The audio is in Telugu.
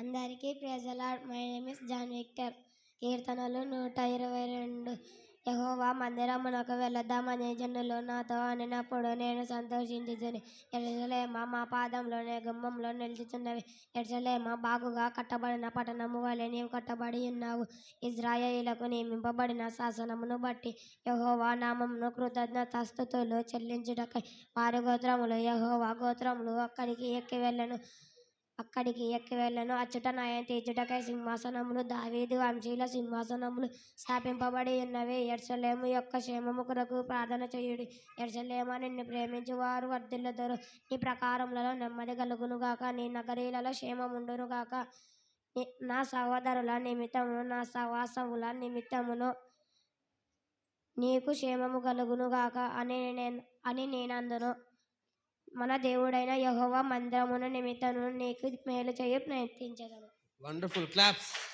అందరికీ praise the Lord my name is John Victor. కీర్తనలు నూట ఇరవై రెండు. యహోవా మందిరమునకు వెళదామని జనులు నాతో అనినప్పుడు నేను సంతోషించుని ఎరుసలేమ మా పాదంలోనే గుమ్మంలో నిలుచుచున్నవి. ఎరుసలేమ బాగుగా కట్టబడిన పట్టణము వలె నీవు కట్టబడి ఉన్నావు. ఇజ్రాయేలకు నియమింపబడిన శాసనమును బట్టి యహోవా నామమును కృతజ్ఞతాస్థుతులు చెల్లించుటకై వారి గోత్రములు యహోవా గోత్రములు అక్కడికి ఎక్కి వెళ్ళను. అక్కడికి ఎక్కి వెళ్ళను అచ్చుట న్యాయం తీర్చుటకై సింహాసనములు దావీదు వంశీల సింహాసనములు స్థాపింపబడి ఉన్నవి. ఎర్సలేము యొక్క క్షేమము కొరకు ప్రార్థన చేయుడి. ఎర్సలేమ నిన్ను ప్రేమించు వారు వర్ధిల్లుదరు. నీ ప్రకారములలో నెమ్మది కలుగునుగాక నీ నగరీలలో క్షేమముండునుగాక నా సహోదరుల నిమిత్తమును నా సవాసముల నిమిత్తమును నీకు క్షేమము కలుగునుగాక అని నేను అని నేనందును. మన దేవుడైన యహోవా మందిరమును నిమిత్తము నీకు మేలు చేయ ప్రయత్నించదను వండర్ఫుల్ క్లాప్స్